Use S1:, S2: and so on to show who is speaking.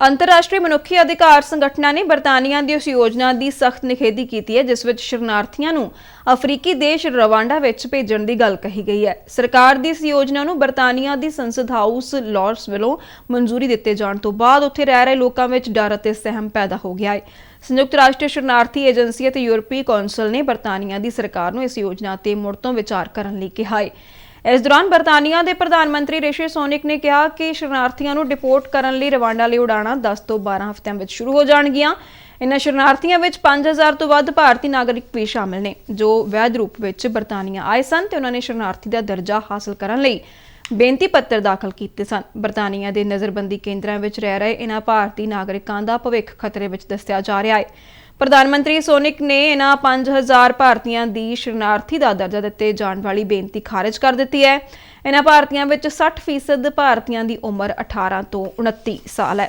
S1: ਅੰਤਰਰਾਸ਼ਟਰੀ ਮਨੁੱਖੀ ਅਧਿਕਾਰ ਸੰਗਠਨਾਂ ਨੇ ਬਰਤਾਨੀਆ ਦੀ ਉਸ ਯੋਜਨਾ ਦੀ ਸਖਤ ਨਿਖੇਧੀ ਕੀਤੀ ਹੈ, ਜਿਸ ਵਿੱਚ ਸ਼ਰਨਾਰਥੀਆਂ ਨੂੰ ਅਫਰੀਕੀ ਦੇਸ਼ ਰਵਾਂਡਾ ਵਿੱਚ ਭੇਜਣ ਦੀ ਗੱਲ ਕਹੀ ਗਈ ਹੈ। ਸਰਕਾਰ ਦੀ ਇਸ ਯੋਜਨਾ ਨੂੰ ਬਰਤਾਨੀਆ ਦੀ ਸੰਸਦ ਹਾਊਸ ਲਾਰਡਸ ਵੱਲੋਂ ਮਨਜ਼ੂਰੀ ਦਿੱਤੇ ਜਾਣ ਤੋਂ ਬਾਅਦ ਉੱਥੇ ਰਹਿ ਰਹੇ ਲੋਕਾਂ ਵਿੱਚ ਡਰ ਅਤੇ ਸਹਿਮ ਪੈਦਾ ਹੋ ਗਿਆ ਹੈ। ਸੰਯੁਕਤ ਰਾਸ਼ਟਰ ਸ਼ਰਨਾਰਥੀ ਏਜੰਸੀ ਅਤੇ ਯੂਰਪੀ ਕੌਂਸਲ ਨੇ ਬਰਤਾਨੀਆ ਦੀ ਸਰਕਾਰ ਨੂੰ ਇਸ ਯੋਜਨਾ ਤੇ ਮੁੜ ਤੋਂ ਵਿਚਾਰ ਕਰਨ ਲਈ ਕਿਹਾ ਹੈ। ਇਸ ਦੌਰਾਨ ਬਰਤਾਨੀਆ ਦੇ ਪ੍ਰਧਾਨ ਮੰਤਰੀ ਰਿਸ਼ੀ ਸੋਨਿਕ ਨੇ ਕਿਹਾ ਕਿ ਸ਼ਰਨਾਰਥੀਆਂ ਨੂੰ ਡਿਪੋਰਟ ਕਰਨ ਲਈ ਰਵਾਂਡਾ ਲਈ ਉਡਾਣਾਂ 10 ਤੋਂ 12 ਹਫ਼ਤਿਆਂ ਵਿੱਚ ਸ਼ੁਰੂ ਹੋ ਜਾਣਗੀਆਂ। ਇਨ੍ਹਾਂ ਸ਼ਰਨਾਰਥੀਆਂ ਵਿੱਚ 5000 ਤੋਂ ਵੱਧ ਭਾਰਤੀ ਨਾਗਰਿਕ ਵੀ ਸ਼ਾਮਲ ਨੇ, ਜੋ ਵੈਧ ਰੂਪ ਵਿੱਚ ਬਰਤਾਨੀਆ ਆਏ ਸਨ ਤੇ ਉਹਨਾਂ ਨੇ ਸ਼ਰਨਾਰਥੀ ਦਾ ਦਰਜਾ ਹਾਸਲ ਕਰਨ ਲਈ ਬੇਨਤੀ ਪੱਤਰ ਦਾਖਲ ਕੀਤੇ ਸਨ। ਬਰਤਾਨੀਆ ਦੇ ਨਜ਼ਰਬੰਦੀ ਕੇਂਦਰਾਂ ਵਿੱਚ ਰਹਿ ਰਹੇ ਇਨ੍ਹਾਂ ਭਾਰਤੀ ਨਾਗਰਿਕਾਂ ਦਾ ਭਵਿੱਖ ਖਤਰੇ ਵਿੱਚ ਦੱਸਿਆ ਜਾ ਰਿਹਾ ਹੈ। ਪ੍ਰਧਾਨ ਮੰਤਰੀ ਸੋਨਿਕ ਨੇ ਇਨ੍ਹਾਂ 5000 ਭਾਰਤੀਆਂ ਦੀ ਸ਼ਰਨਾਰਥੀ ਦਾ ਦਰਜਾ ਦਿੱਤੇ ਜਾਣ ਵਾਲੀ ਬੇਨਤੀ ਖਾਰਜ ਕਰ ਦਿੱਤੀ ਹੈ। ਇਹਨਾਂ ਭਾਰਤੀਆਂ ਵਿੱਚ 60% ਭਾਰਤੀਆਂ ਦੀ ਉਮਰ 18 ਤੋਂ 29 ਸਾਲ ਹੈ।